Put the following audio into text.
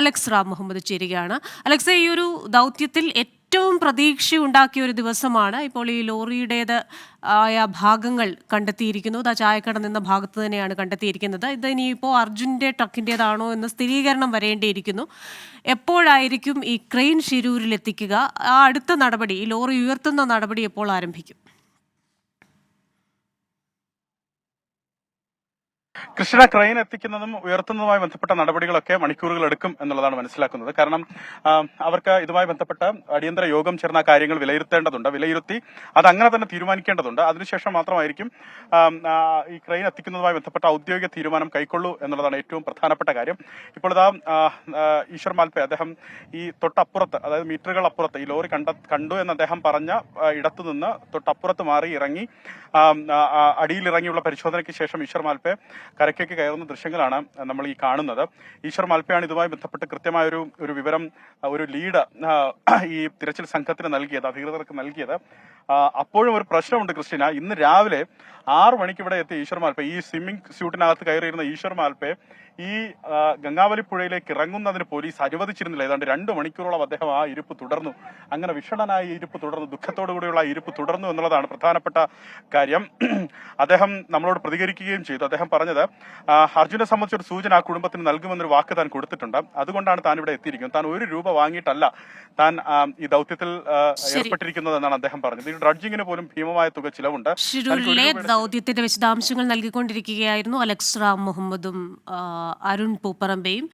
Alex Ram Muhammad ചേരുകയാണ്. Alexa ഈ ഒരു ദൗത്യത്തിൽ ഏറ്റവും പ്രതീക്ഷ ഉണ്ടാക്കിയ ഒരു ദിവസമാണ് ഇപ്പോൾ ഈ ലോറിയുടേത് ആയ ഭാഗങ്ങൾ കണ്ടെത്തിയിരിക്കുന്നു ആ ചായക്കട നിന്ന ഭാഗത്ത് തന്നെയാണ് കണ്ടെത്തിയിരിക്കുന്നത്. ഇത് ഇനിയിപ്പോൾ അർജുന്റെ ട്രക്കിന്റേതാണോ എന്ന് സ്ഥിരീകരണം വരേണ്ടിയിരിക്കുന്നു. എപ്പോഴായിരിക്കും ഈ ക്രെയിൻ ഷിരൂരിൽ എത്തിക്കുക ആ അടുത്ത നടപടി ഈ ലോറി ഉയർത്തുന്ന നടപടി എപ്പോൾ ആരംഭിക്കും? കൃഷ്ണ ക്രെയിൻ എത്തിക്കുന്നതും ഉയർത്തുന്നതുമായി ബന്ധപ്പെട്ട നടപടികളൊക്കെ മണിക്കൂറുകൾ എടുക്കും എന്നുള്ളതാണ് മനസ്സിലാക്കുന്നത്. കാരണം അവർക്ക് ഇതുമായി ബന്ധപ്പെട്ട അടിയന്തര യോഗം ചേർന്ന കാര്യങ്ങൾ വിലയിരുത്തേണ്ടതുണ്ട് വിലയിരുത്തി അത് അങ്ങനെ തന്നെ തീരുമാനിക്കേണ്ടതുണ്ട്. അതിനുശേഷം മാത്രമായിരിക്കും ഈ ക്രെയിൻ എത്തിക്കുന്നതുമായി ബന്ധപ്പെട്ട ഔദ്യോഗിക തീരുമാനം കൈക്കൊള്ളൂ എന്നുള്ളതാണ് ഏറ്റവും പ്രധാനപ്പെട്ട കാര്യം. ഇപ്പോൾ ഇതാ ഈശ്വർ മാൽപേ അദ്ദേഹം ഈ തൊട്ടപ്പുറത്ത് അതായത് മീറ്ററുകൾ അപ്പുറത്ത് ഈ ലോറി കണ്ട കണ്ടു എന്ന് അദ്ദേഹം പറഞ്ഞ ഇടത്തു നിന്ന് തൊട്ടപ്പുറത്ത് മാറി ഇറങ്ങി അടിയിലിറങ്ങിയുള്ള പരിശോധനയ്ക്ക് ശേഷം ഈശ്വർ മാൽപേ കരയ്ക്കേക്ക് കയറുന്ന ദൃശ്യങ്ങളാണ് നമ്മൾ ഈ കാണുന്നത്. ഈശ്വർ മാൽപ്പയാണ് ഇതുമായി ബന്ധപ്പെട്ട് കൃത്യമായ ഒരു വിവരം ഒരു ലീഡ് ഈ തിരച്ചിൽ സംഘത്തിന് നൽകിയത് അധികൃതർക്ക് നൽകിയത്. അപ്പോഴും ഒരു പ്രശ്നമുണ്ട് ക്രിസ്റ്റിന ഇന്ന് രാവിലെ ആറ് മണിക്ക് ഇവിടെ എത്തിയ ഈശ്വർ മാൽപ്പെ ഈ സ്വിമ്മിംഗ് സ്യൂട്ടിനകത്ത് കയറിയിരുന്ന ഈശ്വർ മാൽപ്പെ ഈ ഗംഗാവലി പുഴയിലേക്ക് ഇറങ്ങുന്നതിന് പോലീസ് അനുവദിച്ചിരുന്നില്ല. ഏതാണ്ട് രണ്ട് മണിക്കൂറോളം അദ്ദേഹം ആ ഇരിപ്പ് തുടർന്നു. അങ്ങനെ വിഷണനായ ഇരിപ്പ് തുടർന്നു. ദുഃഖത്തോടു കൂടിയുള്ള ആ ഇരിപ്പ് തുടർന്നു എന്നുള്ളതാണ് പ്രധാനപ്പെട്ട കാര്യം. അദ്ദേഹം നമ്മളോട് പ്രതികരിക്കുകയും ചെയ്തു. അദ്ദേഹം പറഞ്ഞത് അർജുനെ സംബന്ധിച്ച ഒരു സൂചന ആ കുടുംബത്തിന് നൽകുമെന്നൊരു വാക്ക് താൻ കൊടുത്തിട്ടുണ്ട്. അതുകൊണ്ടാണ് താൻ ഇവിടെ എത്തിയിരിക്കുന്നത്. താൻ ഒരു രൂപ വാങ്ങിയിട്ടല്ല താൻ ഈ ദൗത്യത്തിൽ ഏർപ്പെട്ടിരിക്കുന്നത് എന്നാണ് അദ്ദേഹം പറഞ്ഞത്. ഡ്രഡ്ജിങ്ങിന് പോലും ഭീമമായ തുക ചിലവുണ്ട്. ഷിരൂരിലെ ദൗത്യത്തിന്റെ വിശദാംശങ്ങൾ നൽകിക്കൊണ്ടിരിക്കുകയായിരുന്നു അലക്സ് റാം മുഹമ്മദും അരുൺ പൂപ്പറമ്പയും.